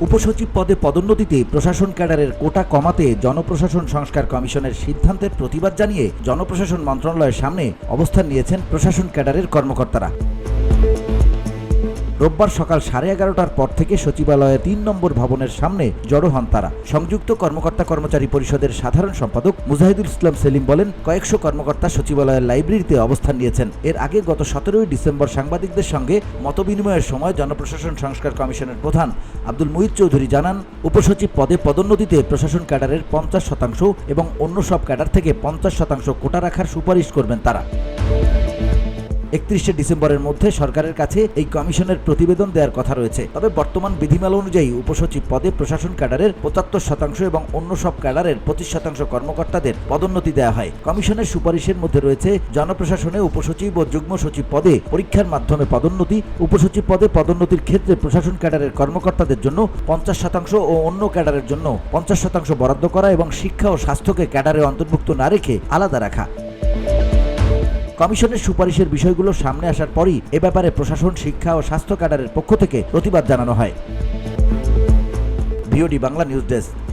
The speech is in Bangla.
উপসচিব পদে পদোন্নতিতে প্রশাসন ক্যাডারের কোটা কমাতে জনপ্রশাসন সংস্কার কমিশনের সিদ্ধান্তের প্রতিবাদ জানিয়ে জনপ্রশাসন মন্ত্রণালয়ের সামনে অবস্থান নিয়েছেন প্রশাসন ক্যাডারের কর্মকর্তারা। রোববার সকাল সাড়ে এগারোটার পর থেকে সচিবালয়ের তিন নম্বর ভবনের সামনে জড়ো হন তারা। সংযুক্ত কর্মকর্তা কর্মচারী পরিষদের সাধারণ সম্পাদক মুজাহিদুল ইসলাম সেলিম বলেন, কয়েকশো কর্মকর্তা সচিবালয়ের লাইব্রেরিতে অবস্থান নিয়েছেন। এর আগে গত সতেরোই ডিসেম্বর সাংবাদিকদের সঙ্গে মতবিনিময়ের সময় জনপ্রশাসন সংস্কার কমিশনের প্রধান আব্দুল মুহিত চৌধুরী জানান, উপসচিব পদে পদোন্নতিতে প্রশাসন ক্যাডারের পঞ্চাশ শতাংশ এবং অন্য সব ক্যাডার থেকে পঞ্চাশ শতাংশ কোটা রাখার সুপারিশ করবেন তারা। একত্রিশে ডিসেম্বরের মধ্যে সরকারের কাছে এই কমিশনের প্রতিবেদন দেওয়ার কথা রয়েছে। তবে বর্তমান বিধিমালা অনুযায়ী উপসচিব পদে প্রশাসন ক্যাডারের পঁচাত্তর শতাংশ এবং অন্য সব ক্যাডারের পঁচিশ শতাংশ কর্মকর্তাদের পদোন্নতি দেওয়া হয়। কমিশনের সুপারিশের মধ্যে রয়েছে, জনপ্রশাসনে উপসচিব ও যুগ্ম সচিব পদে পরীক্ষার মাধ্যমে পদোন্নতি, উপসচিব পদে পদোন্নতির ক্ষেত্রে প্রশাসন ক্যাডারের কর্মকর্তাদের জন্য পঞ্চাশ শতাংশ ও অন্য ক্যাডারের জন্য পঞ্চাশ শতাংশ বরাদ্দ করা এবং শিক্ষা ও স্বাস্থ্যকে ক্যাডারে অন্তর্ভুক্ত না রেখে আলাদা রাখা। কমিশনের সুপারিশের বিষয়গুলো সামনে আসার পরই এ ব্যাপারে প্রশাসন, শিক্ষা ও স্বাস্থ্য ক্যাডারের পক্ষ থেকে প্রতিবাদ জানানো হয়। BOD Bangla news desk.